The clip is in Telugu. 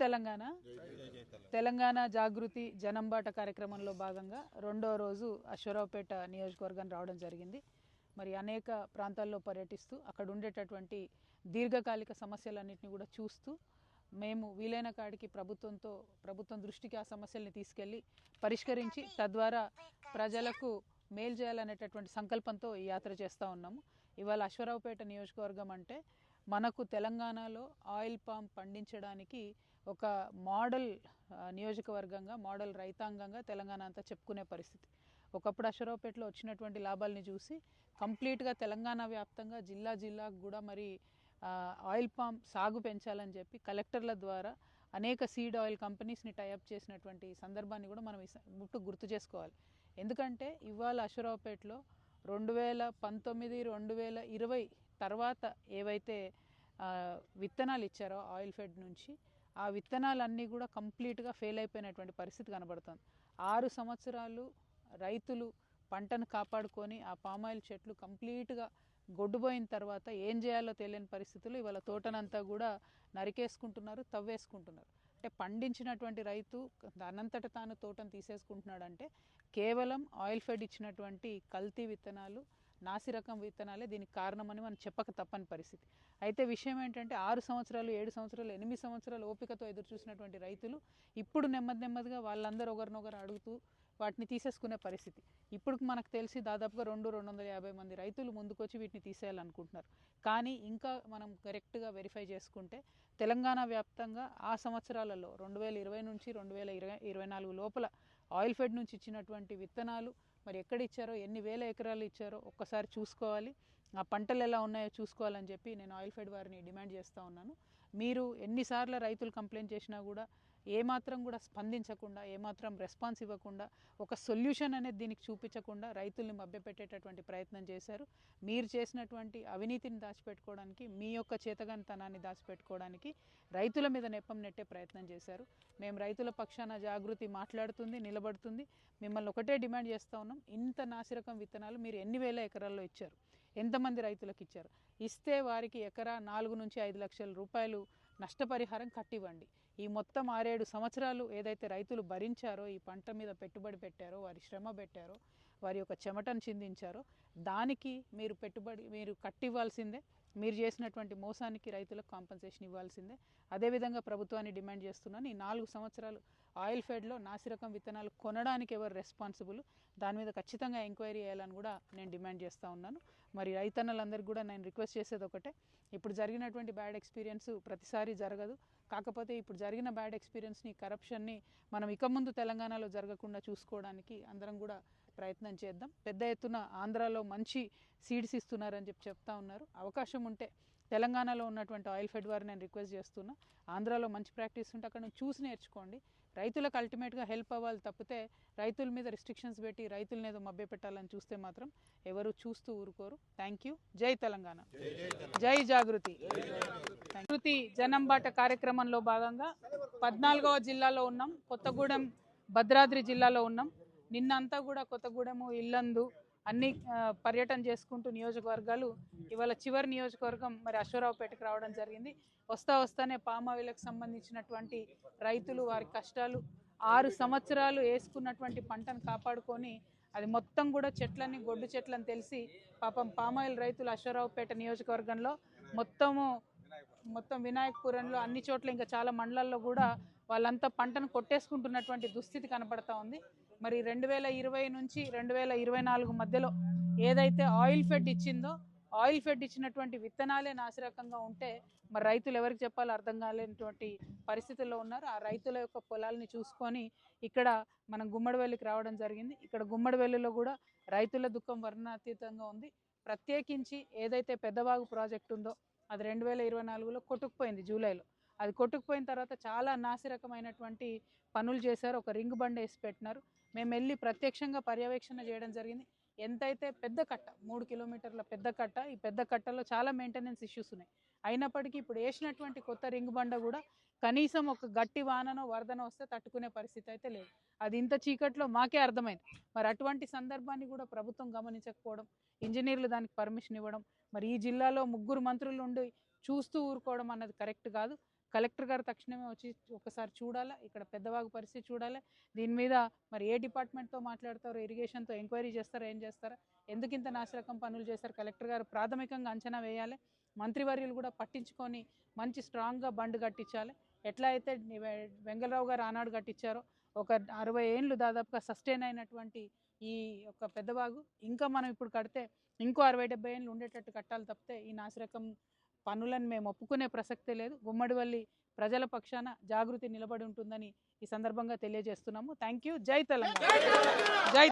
తెలంగాణ? తెలంగాణ జాగృతి జనంబాట కార్యక్రమంలో భాగంగా రెండో రోజు అశ్వరావుపేట నియోజకవర్గం రావడం జరిగింది. మరి అనేక ప్రాంతాల్లో పర్యటిస్తూ అక్కడ ఉండేటటువంటి దీర్ఘకాలిక సమస్యలన్నింటినీ కూడా చూస్తూ మేము వీలైన కాడికి ప్రభుత్వంతో ప్రభుత్వం దృష్టికి ఆ సమస్యల్ని తీసుకెళ్ళి పరిష్కరించి తద్వారా ప్రజలకు మేలు చేయాలనేటటువంటి సంకల్పంతో ఈ యాత్ర చేస్తూ ఉన్నాము. ఇవాళ అశ్వరావుపేట నియోజకవర్గం అంటే మనకు తెలంగాణలో ఆయిల్ పామ్ పండించడానికి ఒక మోడల్ నియోజకవర్గంగా మోడల్ రైతాంగంగా తెలంగాణ అంతా చెప్పుకునే పరిస్థితి. ఒకప్పుడు అశ్వరావుపేటలో వచ్చినటువంటి లాభాలని చూసి కంప్లీట్గా తెలంగాణ వ్యాప్తంగా జిల్లా జిల్లాకు కూడా మరి ఆయిల్ పామ్ సాగు పెంచాలని చెప్పి కలెక్టర్ల ద్వారా అనేక సీడ్ ఆయిల్ కంపెనీస్ని టైఅప్ చేసినటువంటి సందర్భాన్ని కూడా మనం ముట్టు గుర్తు చేసుకోవాలి. ఎందుకంటే ఇవాళ అశ్వరావుపేటలో రెండు వేల పంతొమ్మిది రెండు వేల ఇరవై తర్వాత ఏవైతే విత్తనాలు ఇచ్చారో ఆయిల్ ఫెడ్ నుంచి ఆ విత్తనాలన్నీ కూడా కంప్లీట్గా ఫెయిల్ అయిపోయినటువంటి పరిస్థితి కనబడుతుంది. ఆరు సంవత్సరాలు రైతులు పంటను కాపాడుకొని ఆ పామాయిల్ చెట్లు కంప్లీట్గా గొడ్డుపోయిన తర్వాత ఏం చేయాలో తెలియని పరిస్థితులు ఇవాళ తోటనంతా కూడా నరికేసుకుంటున్నారు తవ్వేసుకుంటున్నారు. అంటే పండించినటువంటి రైతు దానంతట తాను తోటను తీసేసుకుంటున్నాడంటే కేవలం ఆయిల్ ఫెడ్ ఇచ్చినటువంటి కల్తీ విత్తనాలు నాసి రకం విత్తనాలే దీనికి కారణమని మనం చెప్పక తప్పని పరిస్థితి. అయితే విషయం ఏంటంటే ఆరు సంవత్సరాలు ఏడు సంవత్సరాలు ఎనిమిది సంవత్సరాలు ఓపికతో ఎదురు చూసినటువంటి రైతులు ఇప్పుడు నెమ్మది నెమ్మదిగా వాళ్ళందరూ ఒకరినొకరు అడుగుతూ వాటిని తీసేసుకునే పరిస్థితి. ఇప్పుడు మనకు తెలిసి దాదాపుగా రెండు రెండు వందల యాభై మంది రైతులు ముందుకొచ్చి వీటిని తీసేయాలనుకుంటున్నారు. కానీ ఇంకా మనం కరెక్ట్గా వెరిఫై చేసుకుంటే తెలంగాణ వ్యాప్తంగా ఆ సంవత్సరాలలో రెండు వేల ఇరవై నుంచి రెండు వేల ఇరవై ఇరవై నాలుగు లోపల ఆయిల్ ఫెడ్ నుంచి ఇచ్చినటువంటి విత్తనాలు మరి ఎక్కడ ఇచ్చారో ఎన్ని వేల ఎకరాలు ఇచ్చారో ఒక్కసారి చూసుకోవాలి. ఆ పంటలు ఎలా ఉన్నాయో చూసుకోవాలని చెప్పి నేను ఆయిల్ ఫెడ్ వారిని డిమాండ్ చేస్తూ ఉన్నాను. మీరు ఎన్నిసార్లు రైతులు కంప్లైంట్ చేసినా కూడా ఏమాత్రం కూడా స్పందించకుండా ఏమాత్రం రెస్పాన్స్ ఇవ్వకుండా ఒక సొల్యూషన్ అనేది దీనికి చూపించకుండా రైతుల్ని మభ్యపెట్టేటటువంటి ప్రయత్నం చేశారు. మీరు చేసినటువంటి అవినీతిని దాచిపెట్టుకోవడానికి మీ యొక్క చేతగానితనాన్ని దాచిపెట్టుకోవడానికి రైతుల మీద నెప్పం నెట్టే ప్రయత్నం చేశారు. మేము రైతుల పక్షాన జాగృతి మాట్లాడుతుంది నిలబడుతుంది. మిమ్మల్ని ఒకటే డిమాండ్ చేస్తూ ఉన్నాం ఇంత నాసిరకం విత్తనాలు మీరు ఎన్ని వేల ఎకరాల్లో ఇచ్చారు? ఎంతమంది రైతులకు ఇచ్చారు? ఇస్తే వారికి ఎకరా నాలుగు నుంచి ఐదు లక్షల రూపాయలు నష్టపరిహారం కట్టివ్వండి. ఈ మొత్తం ఆరేడు సంవత్సరాలు ఏదైతే రైతులు భరించారో ఈ పంట మీద పెట్టుబడి పెట్టారో వారి శ్రమ పెట్టారో వారి యొక్క చెమటను చిందించారో దానికి మీరు పెట్టుబడి మీరు కట్టివ్వాల్సిందే మీరు చేసినటువంటి మోసానికి రైతులకు కాంపన్సేషన్ ఇవ్వాల్సిందే. అదేవిధంగా ప్రభుత్వాన్ని డిమాండ్ చేస్తున్నాను ఈ నాలుగు సంవత్సరాలు ఆయిల్ ఫెడ్లో నాసిరకం విత్తనాలు కొనడానికి ఎవరు రెస్పాన్సిబుల్ దాని మీద ఖచ్చితంగా ఎంక్వైరీ చేయాలని కూడా నేను డిమాండ్ చేస్తూ ఉన్నాను. మరి రైతన్నలందరికీ కూడా నేను రిక్వెస్ట్ చేసేది ఒకటే ఇప్పుడు జరిగినటువంటి బ్యాడ్ ఎక్స్పీరియన్స్ ప్రతిసారి జరగదు. కాకపోతే ఇప్పుడు జరిగిన బ్యాడ్ ఎక్స్పీరియన్స్ని కరప్షన్ని మనం ఇక ముందు తెలంగాణలో జరగకుండా చూసుకోవడానికి అందరం కూడా ప్రయత్నం చేద్దాం. పెద్ద ఎత్తున ఆంధ్రాలో మంచి సీడ్స్ ఇస్తున్నారని చెప్పి చెప్తా ఉన్నారు. అవకాశం ఉంటే తెలంగాణలో ఉన్నటువంటి ఆయిల్ ఫెడ్ వారిని నేను రిక్వెస్ట్ చేస్తున్నా. ఆంధ్రాలో మంచి ప్రాక్టీస్ ఉంటే అక్కడ నుంచి చూసి నేర్చుకోండి. రైతులకు అల్టిమేట్గా హెల్ప్ అవ్వాలి తప్పితే రైతుల మీద రిస్ట్రిక్షన్స్ పెట్టి రైతులను ఏదో మభ్య పెట్టాలని చూస్తే మాత్రం ఎవరు చూస్తూ ఊరుకోరు. థ్యాంక్ యూ జై తెలంగాణ. జై జాగృతి. జాగృతి జనంబాట కార్యక్రమంలో భాగంగా పద్నాలుగవ జిల్లాలో ఉన్నాం. కొత్తగూడెం భద్రాద్రి జిల్లాలో ఉన్నాం. నిన్నంతా కూడా కొత్తగూడెము ఇల్లందు అన్ని పర్యటన చేసుకుంటూ నియోజకవర్గాలు ఇవాళ చివరి నియోజకవర్గం మరి అశ్వరావుపేటకు రావడం జరిగింది. వస్తా వస్తానే పామావిలకు సంబంధించినటువంటి రైతులు వారి కష్టాలు ఆరు సంవత్సరాలు వేసుకున్నటువంటి పంటను కాపాడుకొని అది మొత్తం కూడా చెట్లని గొడ్డు చెట్లని తెలిసి పాపం పామాయిల్ రైతులు అశ్వరావుపేట నియోజకవర్గంలో మొత్తము మొత్తం వినాయకపురంలో అన్ని చోట్ల ఇంకా చాలా మండలాల్లో కూడా వాళ్ళంతా పంటను కొట్టేసుకుంటున్నటువంటి దుస్థితి కనపడతా ఉంది. మరి రెండు వేల ఇరవై నుంచి రెండు వేల ఇరవై నాలుగు మధ్యలో ఏదైతే ఆయిల్ ఫెడ్ ఇచ్చిందో ఆయిల్ ఫెడ్ ఇచ్చినటువంటి విత్తనాలే నాసిరకంగా ఉంటే మరి రైతులు ఎవరికి చెప్పాలో అర్థం కాలేనటువంటి పరిస్థితుల్లో ఉన్నారు. ఆ రైతుల యొక్క పొలాలని చూసుకొని ఇక్కడ మనం గుమ్మడివెల్లికి రావడం జరిగింది. ఇక్కడ గుమ్మడివెల్లిలో కూడా రైతుల దుఃఖం వర్ణాతీతంగా ఉంది. ప్రత్యేకించి ఏదైతే పెద్దవాగు ప్రాజెక్ట్ ఉందో అది రెండు వేల ఇరవై నాలుగులో కొట్టుకుపోయింది జూలైలో. అది కొట్టుకుపోయిన తర్వాత చాలా నాసిరకమైనటువంటి పనులు చేశారు. ఒక రింగ్ బండ్ వేసి పెట్టినారు. మేము వెళ్ళి ప్రత్యక్షంగా పర్యవేక్షణ చేయడం జరిగింది. ఎంతైతే పెద్ద కట్ట మూడు కిలోమీటర్ల పెద్ద కట్ట ఈ పెద్ద కట్టలో చాలా మెయింటెనెన్స్ ఇష్యూస్ ఉన్నాయి. అయినప్పటికీ ఇప్పుడు వేసినటువంటి కొత్త రింగ్ బండ కూడా కనీసం ఒక గట్టి వాననో వరదనో వస్తే తట్టుకునే పరిస్థితి అయితే లేదు. అది ఇంత చీకట్లో మాకే అర్థమైంది. మరి అటువంటి సందర్భాన్ని కూడా ప్రభుత్వం గమనించకపోవడం ఇంజనీర్లు దానికి పర్మిషన్ ఇవ్వడం మరి ఈ జిల్లాలో ముగ్గురు మంత్రులు ఉండి చూస్తూ ఊరుకోవడం అన్నది కరెక్ట్ కాదు. కలెక్టర్ గారు తక్షణమే వచ్చి ఒకసారి చూడాలా? ఇక్కడ పెద్దవాగు పరిస్థితి చూడాలి? దీని మీద మరి ఏ డిపార్ట్మెంట్తో మాట్లాడతారో? ఇరిగేషన్తో ఎంక్వైరీ చేస్తారా? ఏం చేస్తారా? ఎందుకు ఇంత నాశరకం పనులు చేస్తారు కలెక్టర్ గారు ప్రాథమికంగా అంచనా వేయాలి. మంత్రివర్యులు కూడా పట్టించుకొని మంచి స్ట్రాంగ్గా బండ్ కట్టించాలి. ఎట్లా అయితే వెంగళరావు గారు ఆనాడు కట్టించారో ఒక అరవై ఏండ్లు దాదాపుగా సస్టైన్ అయినటువంటి ఈ యొక్క పెద్దవాగు ఇంకా మనం ఇప్పుడు కడితే ఇంకో అరవై డెబ్బై ఏళ్ళు ఉండేటట్టు కట్టాలి తప్పితే ఈ నాసిరకం పనులను మేము ఒప్పుకునే ప్రసక్తే లేదు. గుమ్మడివల్లి ప్రజల పక్షాన జాగృతి నిలబడి ఉంటుందని ఈ సందర్భంగా తెలియజేస్తున్నాము. థ్యాంక్ యూ జై తెలంగాణ. జై